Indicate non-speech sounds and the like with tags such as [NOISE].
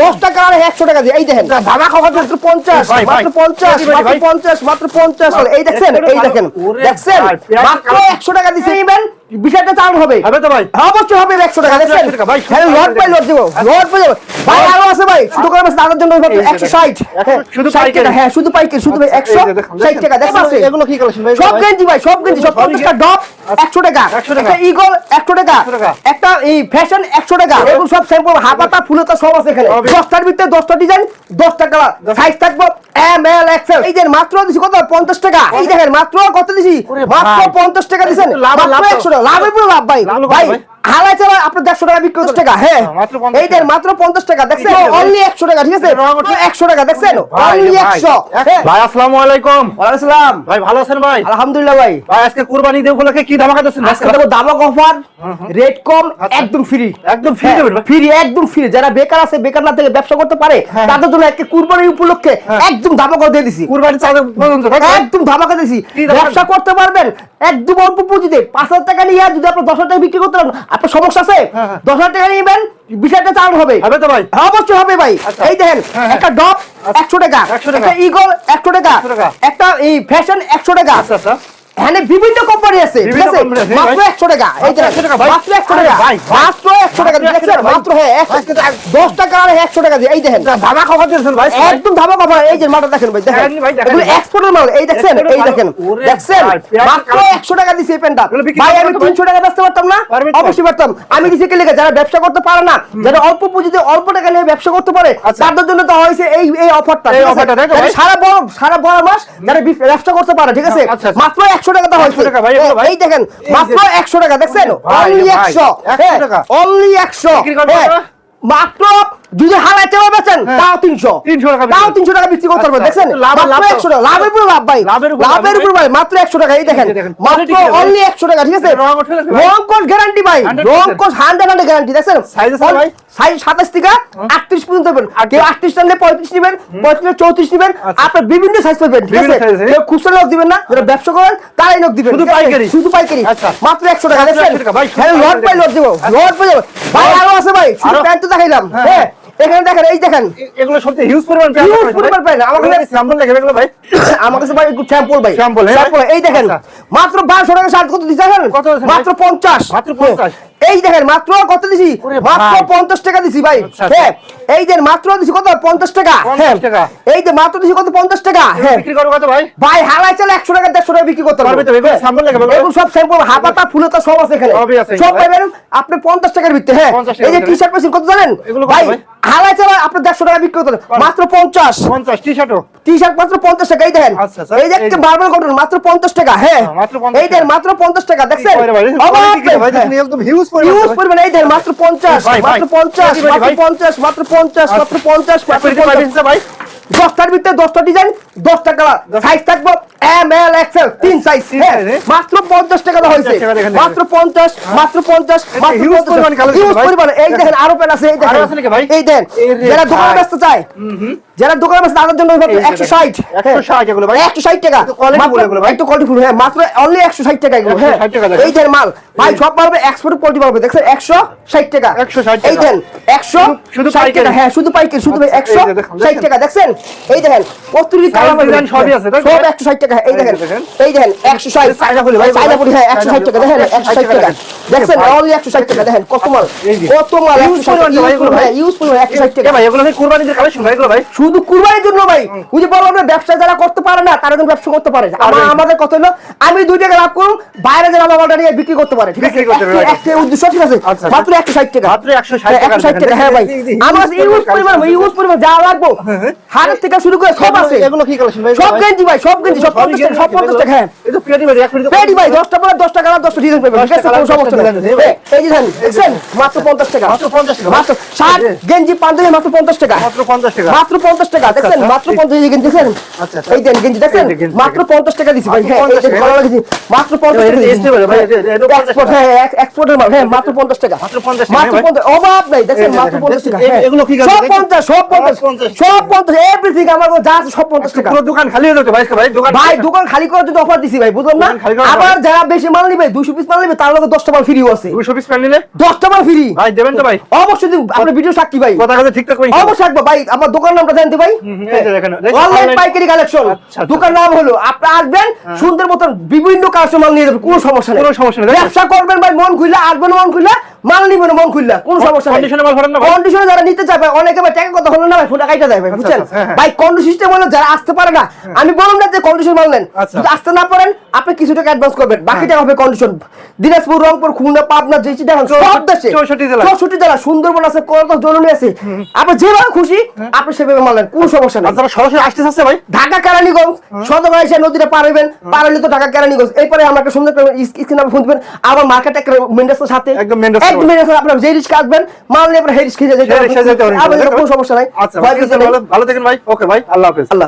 দশ টাকা আর একশো টাকা দিয়ে এই দেখেন দাদা খাওয়া মাত্র পঞ্চাশ। মাত্র পঞ্চাশ মাত্র। পঞ্চাশ মাত্র পঞ্চাশ এই দেখছেন এই দেখেন দেখছেন মাত্র। একশো টাকা দিচ্ছে নিবেন বিষয়টা চালু হবে। হবে তো ভাই। হ্যাঁ, অবশ্যই হবে 100 টাকা ভাই হ্যাঁ ভাই আরও আছে ভাই শুধু করে দাদার জন্য 160 শুধু হ্যাঁ শুধু হ্যাঁ, শুধু 160 টাকা এগুলো কি ভাই? সব গেঞ্জি ভাই সব গেঞ্জি সব ডপ 100 টাকা। একটা ইগল 100 টাকা। একটা এই ফ্যাশন 100 টাকা। সব স্যাম্পল হাতাটা ফুলতা সব আছে এখানে। 10টার ভিতরে 10টা ডিজাইন 10 টাকা সাইজ থাকব এম এল এক্সেল এই যে মাত্র দিছি কত? 50 টাকা। এই দেখেন মাত্র কত দিছি? মাত্র 50 টাকা দিছেন। একশো টাকা। লাভের পুরো লাভ ভাই লাভ, লাভ, ভাই ভাই। হালাই চালা আপনার দেড়শো টাকা বিক্রি করতে। টাকা। হ্যাঁ মাত্র 50 এই দেন মাত্র পঞ্চাশ টাকা। দেখছেন? ঠিক আছে, ভাই। অনলি একশো টাকা ঠিক আছে? একশো টাকা দেখছেন? অনলি একশো। হ্যাঁ। ভাই আসসালামু আলাইকুম। ওয়ালাইকুম ভাই ভালো আছেন ভাই? আলহামদুলিল্লাহ ভাই। ভাই আজকে কুরবানি ঈদ উপলক্ষে কি ধামাকা দিচ্ছেন? আজকে দেবো দামক অফার রেট কম একদম ফ্রি একদম free ফ্রি একদম ফ্রি যারা বেকার আছে বেকার না থেকে ব্যবসা করতে পারে হ্যাঁ। তাদের জন্য একটা কুরবানির উপলক্ষে একদম ধামাকা দিয়ে দিছি। কুরবানি? একদম ধামাকা দিছি। ব্যবসা করতে পারবেন একদম অল্প পুঁজিতে। পাঁচ হাজার টাকা নিয়ে যদি আপনার দশ হাজার টাকা বিক্রি করতে পারেন আপনার সমস্যা আছে হ্যাঁ, হ্যাঁ। দশ হাজার টাকা নিবেন বিষয়টা চালু হবে হবে তো ভাই হ্যাঁ, অবশ্যই হবে ভাই আচ্ছা। এই দেখেন হ্যাঁ। একটা ডপ একশো টাকা 100 টাকা। একটা ইগল একশো টাকা 100 টাকা। একটা এই ফ্যাশন একশো টাকা আচ্ছা আচ্ছা এখানে বিভিন্ন কোম্পানি আছে ঠিক আছে মাত্র ভাই। একশো টাকা এই মাত্র দেখেন 100 টাকা, ভাই। মাত্র একশো আরে টাকা ভাই, ভাই। মাত্র একশো টাকা মাত্র 100 দেখছেন মাত্র হ্যাঁ দশ টাকা আর একশো টাকা দিয়ে এই দেখেন। ধামা খাওয়া দিয়েছেন ভাই। একদম ধাবা বাবা এই যে মালটা দেখেন ভাই দেখেন। দেখেন ভাই, দেখেন এগুলো এক্সপোর্টের মাল। এই দেখছেন এই দেখেন। দেখছেন? মাত্র একশো টাকা দিছি এই প্যান্টটা। ভাই আমি পারবেন তো তিনশো টাকা বেচতে পারতাম না? অবশ্যই পারতাম। আমি দিছি কে লেগে যারা ব্যবসা করতে পারে না যারা অল্প পুঁজিতে অল্প টাকা নিয়ে ব্যবসা করতে পারে আচ্ছা। তাদের জন্য তো হয়েছে এই এই অফারটা? সারা বড় সারা বড় মাস যারা ব্যবসা করতে পারে ঠিক আছে? আচ্ছা, আচ্ছা। মাত্র একশো টাকা দেওয়া হয়েছে। ভাই, এই দেখেন মাত্র একশো টাকা দেখছেন? অনলি একশো। অনলি একশো হ্যাঁ। মাত্র যদি বেচেন হ্যাঁ। তাও তিনশো। 300 টাকা তাও তিনশো টাকা বিক্রি করতে পারবেন আচ্ছা, দেখছেন। একশো টাকা লাভের উপর লাভ ভাই। লাভের উপর ভাই। মাত্র একশো টাকা এই দেখেন। মাত্র? অনলি একশো টাকা ঠিক আছে? রং কোড গ্যারান্টি ভাই? রং কোড হান্ড্রেড হান্ড্রেড গ্যারান্টি দেখছেন? ভাই? সাইজ সাতাশ থেকে আটত্রিশ পর্যন্ত পাবেন কেউ আটত্রিশ টানলে পঁয়ত্রিশ নেবেন পঁয়ত্রিশ চৌত্রিশ নেবেন। আচ্ছা। আপনার বিভিন্ন সাইজ পাবেন ঠিক আছে? হ্যাঁ। কেউ খুচরা লোক দিবেন না যারা ব্যবসা করেন তারাই লোক দিবেন শুধু পাইকারি? শুধু পাইকারি। আচ্ছা। মাত্র একশো টাকা দেখছেন? 100 টাকা, ভাই, শুধু হ্যাঁ লট পাইকারি পাই লট দেবো লট পাই ভাই আরও আছে ভাই শুধু প্যান্ট তো দেখাইলাম। হ্যাঁ, হ্যাঁ। এখানে দেখেন এই দেখেন। এগুলো সত্যি হিউজ পরিমাণ Huge পরিমাণ পেন, আমার কাছে- স্যাম্পল এগুলো ভাই? [COUGHS] আমার কাছে ভাই একটু স্যাম্পল ভাই। হ্যাঁ? Sample, এই দেখেন। আচ্ছা। মাত্র বারোশো টাকা শার্ট কত দিচ্ছে দেখেন? কত মাত্র পঞ্চাশ। মাত্র 50? এই দেখেন মাত্র কত দিছি? মাত্র ভাই। পঞ্চাশ টাকা দিছি ভাই। আচ্ছা, হ্যাঁ। এই যে মাত্র দিছি কত? পঞ্চাশ টাকা। 50 হ্যাঁ। এই যে মাত্র দিছি কত? পঞ্চাশ টাকা। হ্যাঁ। বিক্রি কত ভাই? ভাই হালাই চালে একশো টাকা দেড়শো টাকা বিক্রি করতে পারবে তো, এগুলো sample লাগে এগুলো? সব স্যাম্পল হাতাটা সব আছে এখানে। সব। পাইবেন আপনি পঞ্চাশ টাকার ভিত্তি হ্যাঁ। এই যে টি-শার্ট পেয়েছেন কত জানেন? এগুলো ভাই ভাই? হালাই আপনি দেড়শো টাকা বিক্রি করতে মাত্র পঞ্চাশ। পঞ্চাশ টি শার্টও টি শার্ট মাত্র পঞ্চাশ টাকা এই দেখেন। আচ্ছা, আচ্ছা। এই যে এই যে। বারবার কটন মাত্র পঞ্চাশ টাকা হ্যাঁ। হ্যাঁ, মাত্র 50 এই দেখেন মাত্র পঞ্চাশ টাকা দেখছেন। একদম হিউজ পরিমাণ এই দেখেন মাত্র পঞ্চাশ। মাত্র পঞ্চাশ মাত্র পঞ্চাশ মাত্র পঞ্চাশ মাত্র পঞ্চাশ দশটার ভিতরে দশটা ডিজাইন দশটা কালার সাইজ থাকব। এম এল এক্সেল তিন সাইজ হ্যাঁ এ? মাত্র পঞ্চাশ টাকা হয়েছে। 50 টাকা দেখেন, মাত্র পঞ্চাশ মাত্র পঞ্চাশ মাত্র huge পরিমাণ এই দেখেন আরও পেন আছে এই দেখেন? এই দেখেন যারা দোকানে ব্যস্ত চায় যারা দোকানে ব্যস্ত তাদের জন্য একশো ষাট। একশো ষাট ভাই। একশো ষাট টাকা। একটু quality এগুলো কোয়ালিটি ফুল হ্যাঁ মাত্র অনলি একশো ষাট টাকা এগুলো হ্যাঁ। 160 দেখেন। এই দেন মাল। ভাই সব পারবে এক্সপোর্ট কোয়ালিটি পারবে দেখছেন? একশো ষাট টাকা। 160 এই টাকা। দেন একশো শুধু- ষাট টাকা হ্যাঁ শুধু পাইকারি শুধু আচ্ছা, একশো এই দেখুন, ষাট টাকা দেখছেন? এই দেখেন Size সবই আছে, সব একশো ষাট টাকা। এই এই দেখেন দেখেন। এই দেখেন একশো ষাট। ফুলি ভাই, চায়না ফুলি হ্যাঁ একশো ষাট টাকা দেখেন 160 টাকা। দেখেন। অনলি একশো ষাট টাকা দেখেন কত মাল কত মাল Use একশো ষাট পরিমাণ তো ভাই এগুলো ভাই। ইউজ পরিমাণ একশো টাকা। ভাই এগুলো হচ্ছে কালেকশন ভাই এগুলো ভাই। শুধু কুরবানির জন্য ভাই। ওই যে বললাম না ব্যবসা যারা করতে পারে না তারা কিন্তু ব্যবসা করতে পারে আমার আমাদের কথা হলো আমি দুই টাকা লাভ করুন বাইরে যারা মালটা নিয়ে বিক্রি করতে পারে ঠিক আছে? একটি- উদ্দেশ্য ঠিক আছে। মাত্র একশো ষাট টাকা। মাত্র 160 হ্যাঁ, টাকা 160 টাকা হ্যাঁ ভাই। আমার ইউজ পরিমাণ ইউজ পরিমাণ যা লাগবো হাটের থেকে শুরু করে সব আছে। এগুলো কি কালেকশন ভাই সব গেঞ্জি ভাই সব গেঞ্জি সব সব পঞ্চাশ হ্যাঁ পেটি ভাই এক মিনিট পেডি ভাই দশটা পরে দশটা কালার দশটা ডিজাইন পাবেন ঠিক আছে? কোনো সমস্যা নেই। এই- এই যে দেখেন মাত্র পঞ্চাশ টাকা। মাত্র 50 টাকা। মাত্র শার্ট গেঞ্জি পাঞ্জাবি মাত্র পঞ্চাশ টাকা। মাত্র 50 টাকা। মাত্র পঞ্চাশ টাকা দেখছেন? আচ্ছা, মাত্র পঞ্চাশ গেঞ্জি দেখছেন? আচ্ছা, আচ্ছা। এই দেন গেঞ্জি দেখছেন? এই যে গেঞ্জি মাত্র পঞ্চাশ টাকা দিছি ভাই। হ্যাঁ এই 50 যে টাকা। ভালো লাগছে মাত্র পঞ্চাশ এটা টাকা দিছি। ভাই, এটা- এটা- এটা 50 Export, টাকা। হ্যাঁ, ex- মাল, হ্যাঁ, মাত্র 50 টাকা। মাত্র 50 মাত্র 50 অভাব নাই, মাত্র 50 টাকা, হ্যাঁ। এগুলো কি সব দেখেন? 50, সব 50, সব 50 এভরিথিং আমার যা সব পঞ্চাশ টাকা। পুরো দোকান খালি হয়ে যাচ্ছে ভাই ভাই দোকান ভাই দোকান খালি করার জন্য অফার দিছি ভাই বুঝলাম না? আবার যারা বেশি মাল নিবে পিস মাল নিবে তার লগে ফ্রিও আছে। পিস মাল নিলে? ফ্রি ভাই দেবেন তো ভাই। অবশ্যই দিব আপনার ভিডিও সাক্ষী ভাই। কথা কথা ঠিকঠাক অবশ্যই রাখব। ভাই আমার দোকান নামটা জানতে ভাই? অনলাইন পাইকারি কালেকশন আচ্ছা, আচ্ছা। দোকান নাম হলো আপনি আসবেন সুন্দর মতন বিভিন্ন কাস্টমার মাল নিয়ে যাবেন কোনো সমস্যা নেই। কোনো সমস্যা নেই, ব্যবসা করবেন ভাই মন খুললে আসবেন মন খুললে মাল নিবেন মন খুললে। কোনো সমস্যা কন্ডিশনে মাল না কন্ডিশনে যারা নিতে চায় ভাই অনেকে ভাই টাকা কথা হলো না ভাই ফোনটা কাইটা দেয় ভাই বুঝছেন? আচ্ছা, হ্যাঁ। ভাই কন্ডিশন সিস্টেম হলো যারা আসতে পারে না আমি বললাম না যে কন্ডিশন মাল নেন। আচ্ছা। যদি আসতে না পারেন আপনি কিছু টাকা অ্যাডভান্স করবেন। বাকি টাকা হবে কন্ডিশন দিনাজপুর রংপুর খুলনা পাবনা যেটি দেখেন সব দেশে। চৌষট্টি জেলা। চৌষট্টি জেলা সুন্দরবন আছে কত জননী আছে। আপনি যেভাবে খুশি আপনি সেভাবে মাল নেন কোনো সমস্যা নেই। যারা সরাসরি আসতে চাচ্ছে ভাই? ঢাকা কেরানীগঞ্জ সদর এসে নদীটা পার হইবেন পার হইলে তো ঢাকা কেরানীগঞ্জ। এরপরে আমাকে সুন্দর করে স্ক্রিন ফোন দিবেন আমার মার্কেট একটা মেন্ডাসের সাথে। একদম রাস্তার একদম main রাস্তার যে রিস্ক আসবেন মাল নিয়ে আপনার হেরিস খেয়ে যেতে সেই রিক্সায় যেতে পারেন। পারবেন। কোনো সমস্যা নাই আচ্ছা পেতে নেই। ভালো থাকেন ভাই ওকে ভাই আল্লাহ হাফেজ আল্লাহ